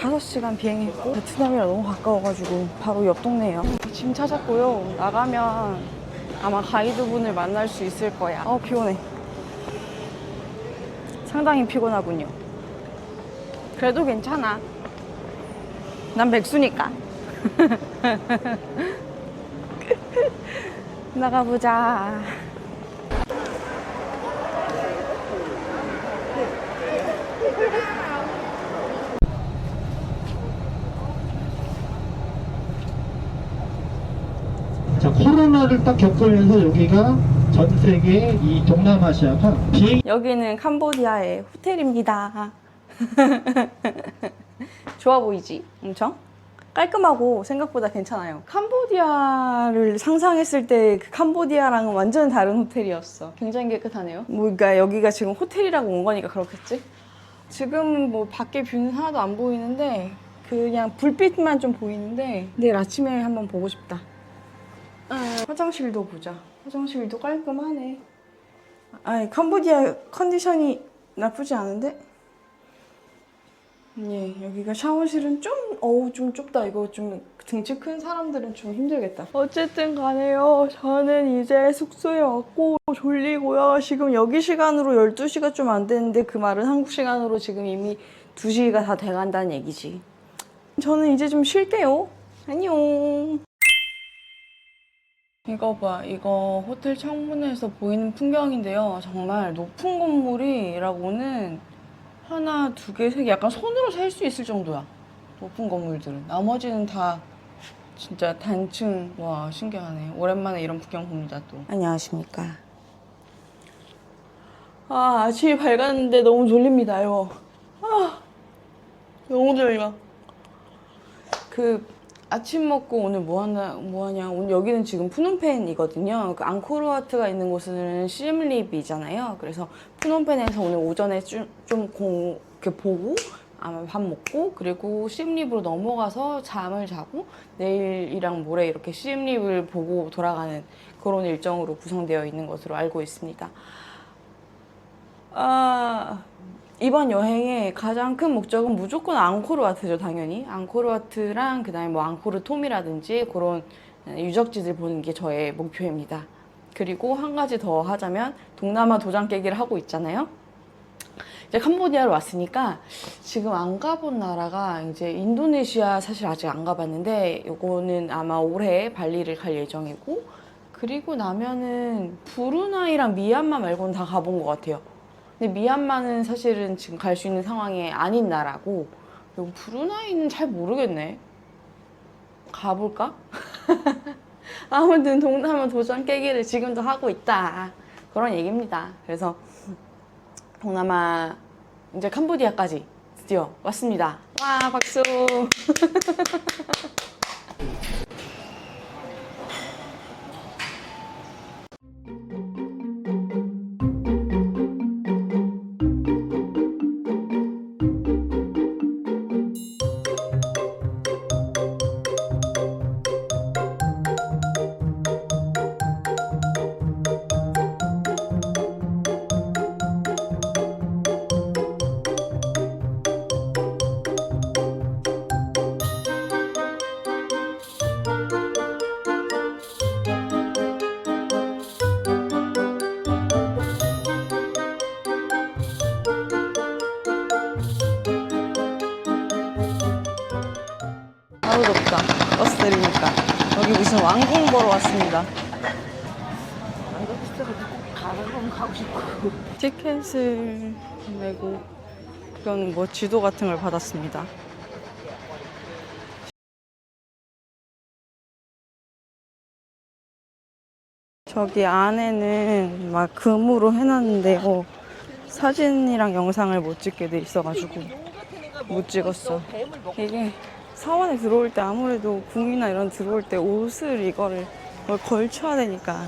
5시간 비행했고 베트남이랑 너무 가까워가지고 바로 옆 동네예요. 짐 찾았고요. 나가면 아마 가이드분을 만날 수 있을 거야. 어 피곤해. 상당히 피곤하군요. 그래도 괜찮아. 난 백수니까. 나가보자. 코로나를 딱 겪으면서 여기가 전 세계 이 동남아시아가 비행 여기는 캄보디아의 호텔입니다. 좋아 보이지? 엄청? 깔끔하고 생각보다 괜찮아요. 캄보디아를 상상했을 때 그 캄보디아랑은 완전 다른 호텔이었어. 굉장히 깨끗하네요. 뭐, 그러니까 여기가 지금 호텔이라고 온 거니까 그렇겠지? 지금 뭐 밖에 뷰는 하나도 안 보이는데 그냥 불빛만 좀 보이는데 내일 아침에 한번 보고 싶다. 아, 화장실도 보자. 화장실도 깔끔하네. 아니 캄보디아 컨디션이 나쁘지 않은데? 예, 여기가 샤워실은 좀 어우 좀 좁다. 이거 좀 등치 큰 사람들은 좀 힘들겠다. 어쨌든 간에요. 저는 이제 숙소에 왔고 졸리고요. 지금 여기 시간으로 12시가 좀안 됐는데 그 말은 한국 시간으로 지금 이미 2시가 다 돼간다는 얘기지. 저는 이제 좀 쉴게요. 안녕. 이거 봐. 이거 호텔 창문에서 보이는 풍경인데요. 정말 높은 건물이라고는 하나, 두 개, 세 개 약간 손으로 셀 수 있을 정도야. 높은 건물들은. 나머지는 다 진짜 단층. 와, 신기하네. 오랜만에 이런 풍경 봅니다, 또. 안녕하십니까. 아, 아침이 밝았는데 너무 졸립니다, 이거. 아, 너무 졸려. 그 아침 먹고 오늘 뭐 하나 뭐 하냐 오늘 여기는 지금 푸놈펜이거든요. 그 앙코르와트가 있는 곳은 시엠립이잖아요. 그래서 푸놈펜에서 오늘 오전에 좀공 이렇게 보고 아마 밥 먹고 그리고 시엠립으로 넘어가서 잠을 자고 내일이랑 모레 이렇게 시엠립을 보고 돌아가는 그런 일정으로 구성되어 있는 것으로 알고 있습니다. 아 이번 여행의 가장 큰 목적은 무조건 앙코르와트죠, 당연히. 앙코르와트랑 그다음에 뭐 앙코르 톰이라든지 그런 유적지들 보는 게 저의 목표입니다. 그리고 한 가지 더 하자면 동남아 도장 깨기를 하고 있잖아요. 이제 캄보디아로 왔으니까 지금 안 가본 나라가 이제 인도네시아 사실 아직 안 가봤는데 요거는 아마 올해 발리를 갈 예정이고 그리고 나면은 브루나이랑 미얀마 말고는 다 가본 것 같아요. 근데 미얀마는 사실은 지금 갈 수 있는 상황이 아닌 나라고 그리고 브루나이는 잘 모르겠네. 가볼까? 아무튼 동남아 도장 깨기를 지금도 하고 있다. 그런 얘기입니다. 그래서 동남아 이제 캄보디아까지 드디어 왔습니다. 와 박수. 아우 덥다. 버스 내리니까 여기 무슨 왕궁 보러 왔습니다. 티켓을 내고 그건 뭐 지도 같은 걸 받았습니다. 저기 안에는 막 금으로 해놨는데요. 사진이랑 영상을 못 찍게 돼 있어가지고 못 찍었어. 이게 사원에 들어올 때 아무래도 궁이나 이런 들어올 때 옷을 이거를 뭘 걸쳐야 되니까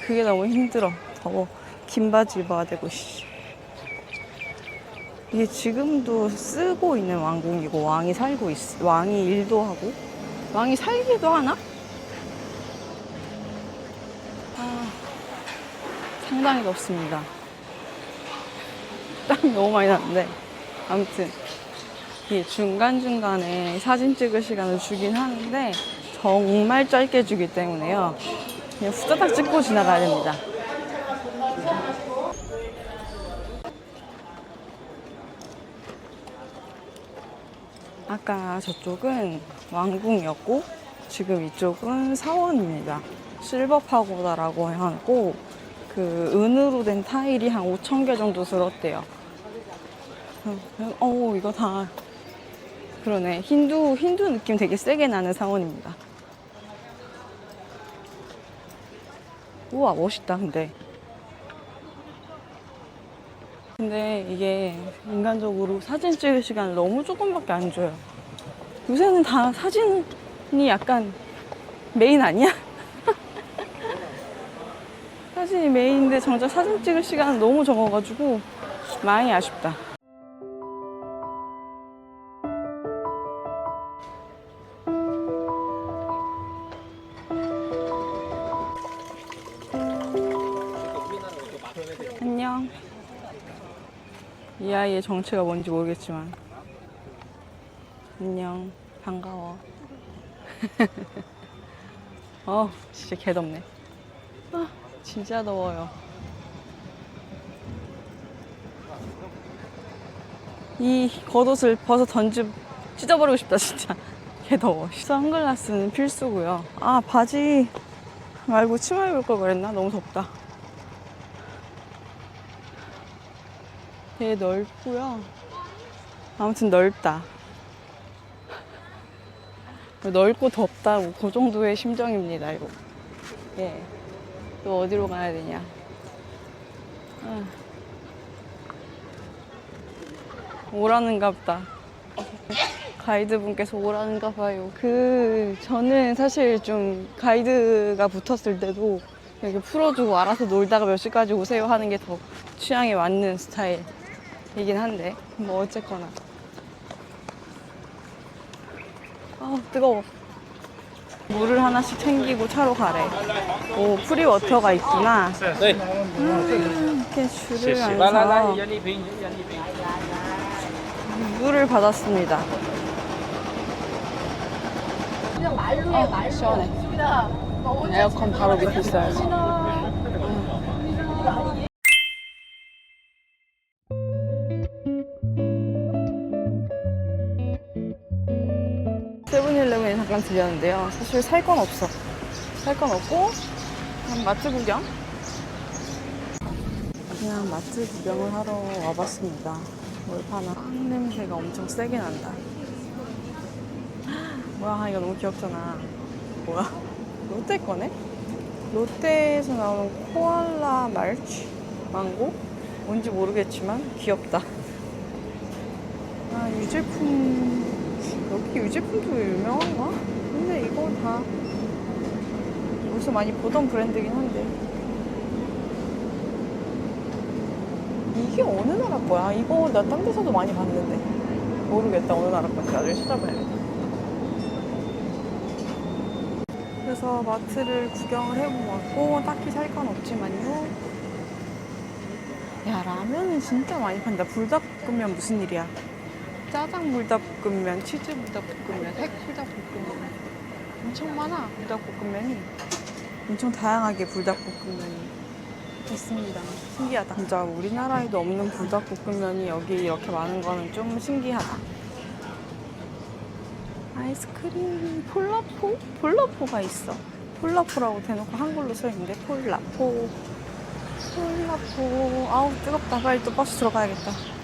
그게 너무 힘들어. 더워. 긴 바지 입어야 되고 씨. 이게 지금도 쓰고 있는 왕궁이고 왕이 살고 있 왕이 일도 하고 왕이 살기도 하나? 아, 상당히 덥습니다. 땀이 너무 많이 나는데 아무튼 이 중간중간에 사진 찍을 시간을 주긴 하는데 정말 짧게 주기 때문에요. 그냥 후다닥 찍고 지나가야 됩니다. 아까 저쪽은 왕궁이었고 지금 이쪽은 사원입니다. 실버 파고다라고 하고 그 은으로 된 타일이 한 5천 개 정도 들었대요. 어, 이거 다 그러네. 힌두 힌두 느낌 되게 세게 나는 사원입니다. 우와 멋있다 근데. 근데 이게 인간적으로 사진 찍을 시간을 너무 조금밖에 안 줘요. 요새는 다 사진이 약간 메인 아니야? 사진이 메인인데 정작 사진 찍을 시간은 너무 적어가지고 많이 아쉽다. 이 아이의 정체가 뭔지 모르겠지만. 안녕. 반가워. 어, 진짜 개덥네. 아, 진짜 더워요. 이 겉옷을 벗어 던지 찢어버리고 싶다 진짜 개 더워 선글라스는 필수고요 아 바지 말고 치마 입을 걸 그랬나 너무 덥다 되게 넓고요 아무튼 넓다 넓고 덥다 그 정도의 심정입니다 이거 예. 또 어디로 가야 되냐 아. 오라는가 보다. 가이드분께서 오라는가 봐요. 그, 저는 사실 좀 가이드가 붙었을 때도 이렇게 풀어주고 알아서 놀다가 몇 시까지 오세요 하는 게 더 취향에 맞는 스타일 이긴 한데 뭐 어쨌거나. 아 뜨거워. 물을 하나씩 챙기고 차로 가래. 오 프리워터가 있구나. 음, 이렇게 줄을 앉아서 물을 받았습니다. 아, 시원해. 에어컨 바로 밑에 있어야지 잠깐 들렸는데요. 사실 살 건 없어. 살 건 없고 그냥 마트 구경. 그냥 마트 구경을 하러 와봤습니다. 뭘 파나? 빵 냄새가 엄청 세게 난다. 뭐야, 이거 너무 귀엽잖아. 뭐야? 롯데 거네? 롯데에서 나오는 코알라 말치 망고? 뭔지 모르겠지만 귀엽다. 아, 유제품. 여기 유제품도 유명한가? 근데 이거 다 어디서 많이 보던 브랜드긴 한데. 이게 어느 나라 거야? 이거 나 딴 데서도 많이 봤는데 모르겠다 어느 나라 건지 나중에 찾아봐야겠다 그래서 마트를 구경을 해보고 딱히 살 건 없지만요 야 라면은 진짜 많이 판다 불닭볶음면 무슨 일이야 짜장 불닭볶음면 치즈 불닭볶음면 핵 불닭볶음면 엄청 많아 불닭볶음면이 엄청 다양하게 불닭볶음면이 있습니다. 신기하다. 진짜 우리나라에도 없는 불닭볶음면이 여기 이렇게 많은 거는 좀 신기하다. 아이스크림 폴라포? 폴라포가 있어. 폴라포라고 대놓고 한글로 써 있는데 폴라포. 폴라포. 아우 뜨겁다. 빨리 또 버스 들어가야겠다.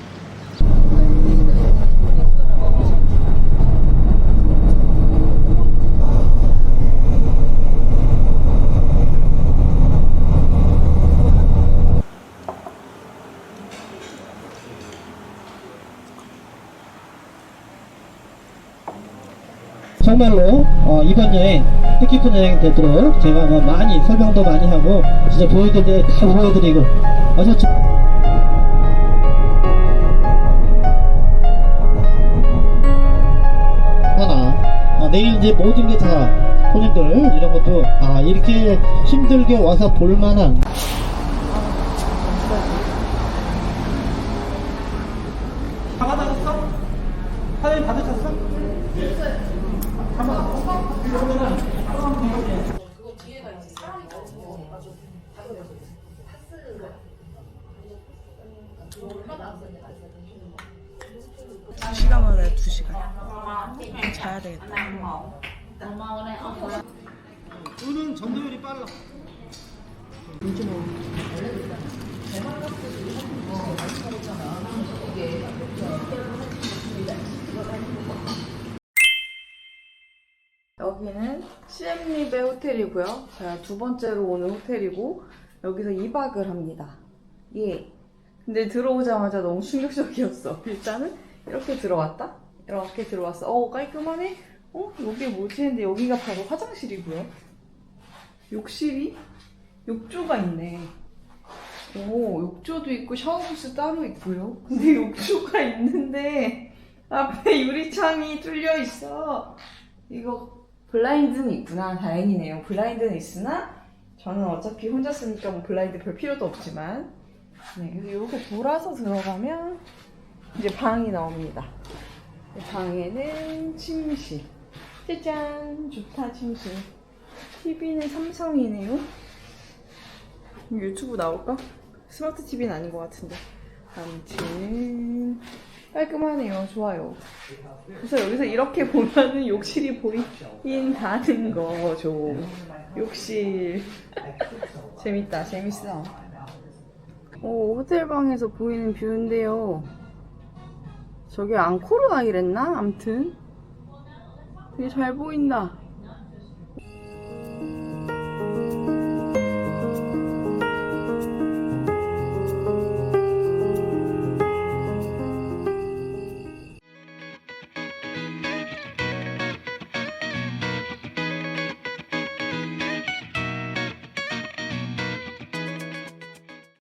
정말로 어, 이번 여행 뜻깊은 여행 되도록 제가 뭐 많이 설명도 많이 하고 진짜 보여드릴 때 다 보여드리고 지- 하나 어, 내일 이제 모든 게 다 손님들 이런 것도 아 이렇게 힘들게 와서 볼만한 시간만 왜 2시간. 자야 되겠다. 우는 전도율이 빨라. 여기는 시엠립의 호텔이고요. 제가 두 번째로 오는 호텔이고 여기서 2박을 합니다. 예 근데 들어오자마자 너무 충격적이었어. 일단은 이렇게 들어왔다. 이렇게 들어왔어. 어 깔끔하네. 어 여기 뭐지? 근데 여기가 바로 화장실이고요. 욕실이 욕조가 있네. 오 욕조도 있고 샤워부스 따로 있고요. 근데 욕조가 있는데 앞에 유리창이 뚫려 있어. 이거 블라인드는 있구나. 다행이네요. 블라인드는 있으나 저는 어차피 혼자 쓰니까 뭐 블라인드 별 필요도 없지만 네, 그래서 이렇게 돌아서 들어가면 이제 방이 나옵니다. 이 방에는 침실. 짜잔! 좋다, 침실. TV는 삼성이네요. 유튜브 나올까? 스마트 TV는 아닌 것 같은데. 아무튼 깔끔하네요. 좋아요. 그래서 여기서 이렇게 보면은 욕실이 보인다는 거죠. 욕실. 재밌다, 재밌어. 오, 호텔 방에서 보이는 뷰인데요. 저게 앙코르 아이랬나? 암튼. 되게 잘 보인다.